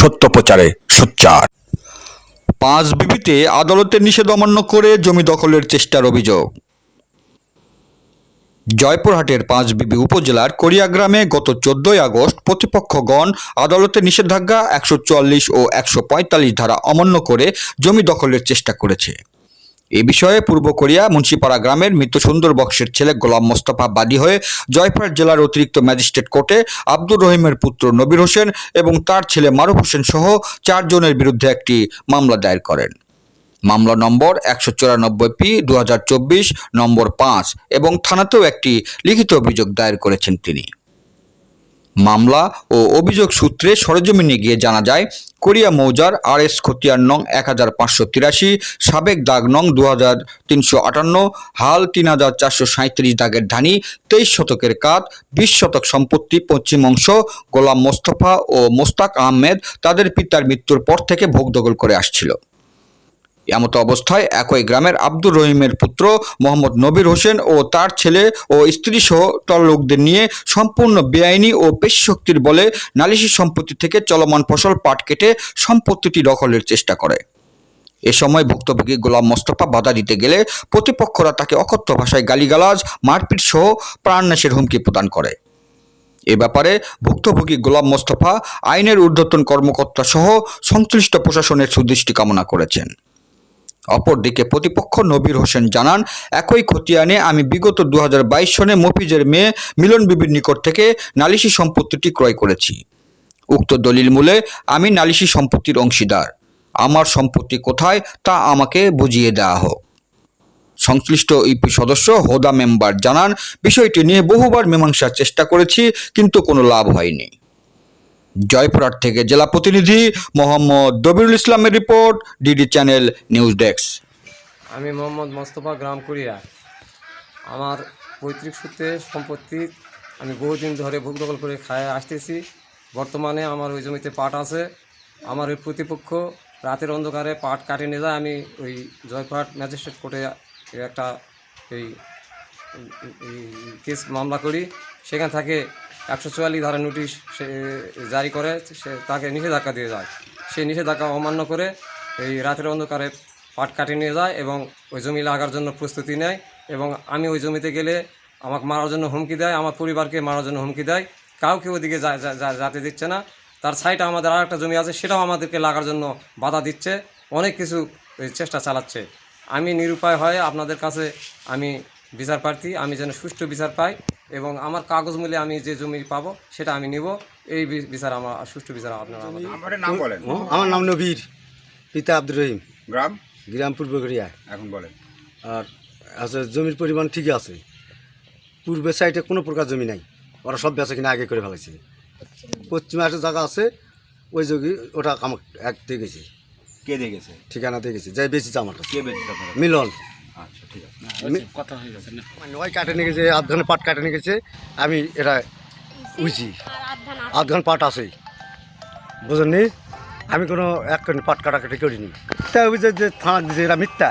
সত্য প্রচারে সোচ্চার। পাঁচ বিবিতে আদালতের নিষেধ অমান্য করে জমি দখলের চেষ্টার অভিযোগ। জয়পুরহাটের পাঁচ বিবি উপজেলার কোরিয়া গ্রামে গত চোদ্দই আগস্ট প্রতিপক্ষগণ আদালতের নিষেধাজ্ঞা একশো চুয়াল্লিশ ও একশো পঁয়তাল্লিশ ধারা অমান্য করে জমি দখলের চেষ্টা করেছে। এ বিষয়ে পূর্ব কোরিয়া মুন্সিপাড়া গ্রামের মৃত সুন্দর বক্সের ছেলে গোলাম মোস্তফা বাদী হয়ে জয়পুরহাট জেলার অতিরিক্ত ম্যাজিস্ট্রেট কোর্টে আব্দুর রহিমের পুত্র নবীর হোসেন এবং তার ছেলে মারুফ হোসেন সহ চারজনের বিরুদ্ধে একটি মামলা দায়ের করেন। মামলা নম্বর একশো চুরানব্বই পি দু হাজার চব্বিশ, নম্বর পাঁচ এবং থানাতেও একটি লিখিত অভিযোগ দায়ের করেছেন তিনি। মামলা ও অভিযোগ সূত্রে সরজমিনে গিয়ে জানা যায়, কোরিয়া মৌজার আর এস খতিয়ান নং এক হাজার পাঁচশো তিরাশি, সাবেক দাগ নং দু হাজার তিনশো আটান্ন, হাল তিন হাজার চারশো সাঁত্রিশ দাগের ধানি, তেইশ শতকের কাত, বিশ শতক সম্পত্তি পশ্চিম অংশ, গোলাম মোস্তফা ও মোস্তাক আহমেদ তাদের পিতার মৃত্যুর পর থেকে ভোগ দখল করে আসছিল। এমতো অবস্থায় একই গ্রামের আব্দুর রহিমের পুত্র মোহাম্মদ নবীর হোসেন ও তার ছেলে ও স্ত্রী সহ লোকদের নিয়ে সম্পূর্ণ বেআইনি ও পেশি শক্তির বলে নালিশি সম্পত্তি থেকে চলমান ফসল পাট কেটে সম্পত্তিটি দখলের চেষ্টা করে। এ সময় ভুক্তভোগী গোলাম মোস্তফা বাধা দিতে গেলে প্রতিপক্ষরা তাকে অকথ্য ভাষায় গালিগালাজ, মারপিট সহ প্রাণনাশের হুমকি প্রদান করে। এ ব্যাপারে ভুক্তভোগী গোলাম মোস্তফা আইনের ঊর্ধ্বতন কর্মকর্তা সহ সংশ্লিষ্ট প্রশাসনের সুদৃষ্টি কামনা করেছেন। অপরদিকে প্রতিপক্ষ নবীর হোসেন জানান, একই খতিয়ানে আমি বিগত দু হাজার বাইশ সনে মফিজের মেয়ে মিলন বিবির নিকট থেকে নালিশি সম্পত্তিটি ক্রয় করেছি। উক্ত দলিল মূলে আমি নালিশি সম্পত্তির অংশীদার। আমার সম্পত্তি কোথায় তা আমাকে বুঝিয়ে দেওয়া হোক। সংশ্লিষ্ট ইপি সদস্য হোদা মেম্বার জানান, বিষয়টি নিয়ে বহুবার মীমাংসার চেষ্টা করেছি, কিন্তু কোনো লাভ হয়নি। জয়পুরহাট থেকে জেলা প্রতিনিধি মোহাম্মদ দবিরুল ইসলামের report DD channel news desk. আমি মোহাম্মদ মোস্তফা, গ্রাম কুরিয়া আমার পৈতৃক সূত্রে সম্পত্তি আমি বহুদিন ধরে ভোগ দখল করে খায় আসতেছি। বর্তমানে আমার ওই জমিতে পাট আছে। আমার ওই প্রতিপক্ষ রাতের অন্ধকারে পাট কাটে নিয়ে যায়। আমি ওই জয়পুরহাট ম্যাজিস্ট্রেট কোর্টে একটা এই কেস মামলা করি। সেখান থেকে একশো চুয়াল্লিশ ধারা নোটিশ সে জারি করে, সে তাকে নিষেধাজ্ঞা দিয়ে যায়। সেই নিষেধাজ্ঞা অমান্য করে এই রাতের অন্ধকারে পাট কাটে নিয়ে যায় এবং ওই জমি লাগার জন্য প্রস্তুতি নেয় এবং আমি ওই জমিতে গেলে আমাকে মারার জন্য হুমকি দেয়, আমার পরিবারকে মারার জন্য হুমকি দেয়। কাউকে ওদিকে যা- যা- যা- দিচ্ছে না। তার সাইডে আমাদের আর একটা জমি আছে, সেটাও আমাদেরকে লাগার জন্য বাধা দিচ্ছে। অনেক কিছু চেষ্টা চালাচ্ছে। আমি নিরুপায় হয়ে আপনাদের কাছে আমি বিচার প্রার্থী আমি যেন সুষ্ঠু বিচার পাই এবং আমার কাগজ মূল্যে আমি যে জমি পাবো সেটা আমি নিব। এই বিচার আমার সুষ্ঠু বিচার আপনারা নাম বলেন। আমার নাম নবীর পিতা আব্দুর রহিম। গ্রাম? গ্রাম পূর্বগড়িয়া এখন বলেন। আর আছে জমির পরিমাণ ঠিকই আছে। পূর্বের সাইডে কোনো প্রকার জমি নাই। ওরা সব বেচা কিনা আগে করে ফেলেছে। পশ্চিমে একটা জায়গা আছে ওই জমি ওটা আমার এক দিয়ে গেছে। কে দেখেছে ঠিকানা দিয়ে গেছে। যাই বেশিছে আমার কাছে। কে মিলন। আচ্ছা আছে নয় কাটে নিয়ে গেছে আধ ঘণ্টা পাট কাটে নিয়ে গেছে আমি এটা উইছি আধ ঘণ্টা পাট আছেই বুঝলেন আমি কোনো এক পাট কাটাকাটি করিনি। তাই অভিযোগ যে থানা দিয়েছে এরা মিথ্যা